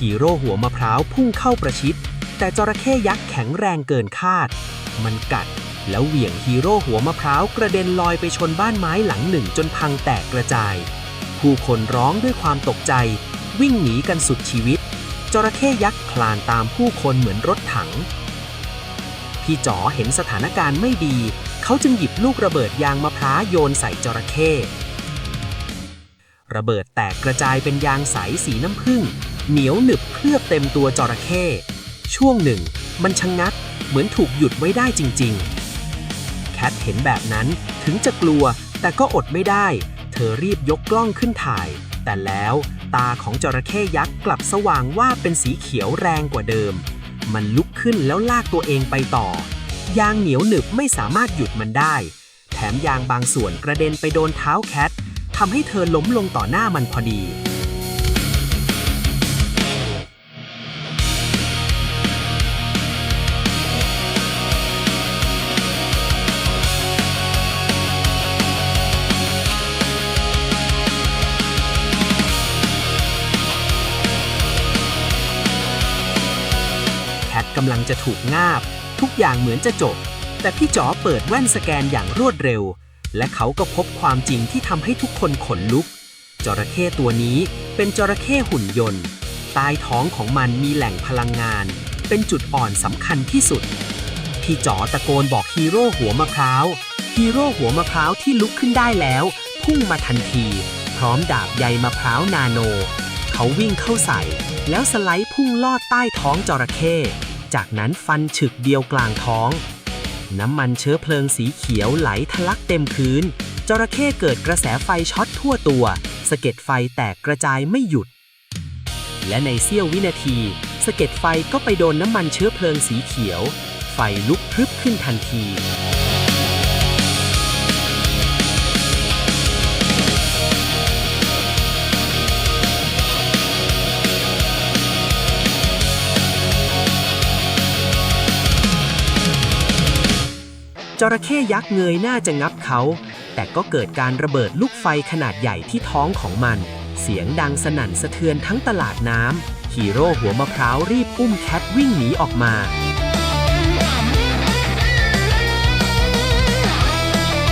ฮีโร่หัวมะพร้าวพุ่งเข้าประชิด แต่จระเข้ยักษ์แข็งแรงเกินคาด มันกัดแล้วเหวี่ยงฮีโร่หัวมะพร้าวกระเด็นลอยไปชนบ้านไม้หลังหนึ่งจนพังแตกกระจาย ผู้คนร้องด้วยความตกใจ วิ่งหนีกันสุดชีวิต จระเข้ยักษ์คลานตามผู้คนเหมือนรถถัง พี่จ๋อเห็นสถานการณ์ไม่ดี เขาจึงหยิบลูกระเบิดยางมะพร้าวโยนใส่จระเข้ระเบิดแตกกระจายเป็นยางใสสีน้ำผึ้ง เหนียวหนึบเคลือบเต็มตัวจระเข้ช่วงหนึ่ง มันชะงงักเหมือนถูกหยุดไว้ได้จริง ๆ แคทเห็นแบบนั้นถึงจะกลัวแต่ก็อดไม่ได้ เธอรีบยกกล้องขึ้นถ่าย แต่แล้วตาของจระเข้ยักษ์กลับสว่างว่าเป็นสีเขียวแรงกว่าเดิม มันลุกขึ้นแล้วลากตัวเองไปต่อ ยางเหนียวหนึบไม่สามารถหยุดมันได้ แถมยางบางส่วนกระเด็นไปโดนเท้าแคททำให้เธอล้มลงต่อหน้ามันพอดี กำลังจะถูกงาบ ทุกอย่างเหมือนจะจบ แต่พี่จ๋อเปิดแว่นสแกนอย่างรวดเร็ว และเขาก็พบความจริงที่ทำให้ทุกคนขนลุก จระเข้ตัวนี้เป็นจระเข้หุ่นยนต์ ใต้ท้องของมันมีแหล่งพลังงาน เป็นจุดอ่อนสำคัญที่สุด พี่จ๋อตะโกนบอกฮีโร่หัวมะพร้าวฮีโร่หัวมะพร้าวที่ลุกขึ้นได้แล้ว พุ่งมาทันที พร้อมดาบใยมะพร้าวนาโน เขาวิ่งเข้าใส่ แล้วสไลด์พุ่งลอดใต้ท้องจระเข้ จากนั้นฟันฉึกเดียวกลางท้อง น้ำมันเชื้อเพลิงสีเขียวไหลทะลักเต็มพื้น จระเข้เกิดกระแสไฟช็อตทั่วตัว สะเก็ดไฟแตกกระจายไม่หยุด และในเสี้ยววินาทีสะเก็ดไฟก็ไปโดนน้ำมันเชื้อเพลิงสีเขียว ไฟลุกพรึบขึ้นทันที จระเข้ยักษ์เงยหน้าจะงับเขา แต่ก็เกิดการระเบิดลูกไฟขนาดใหญ่ที่ท้องของมัน เสียงดังสนั่นสะเทือนทั้งตลาดน้ำฮีโร่หัวมะพร้าวรีบอุ้มแคทวิ่งหนีออกมา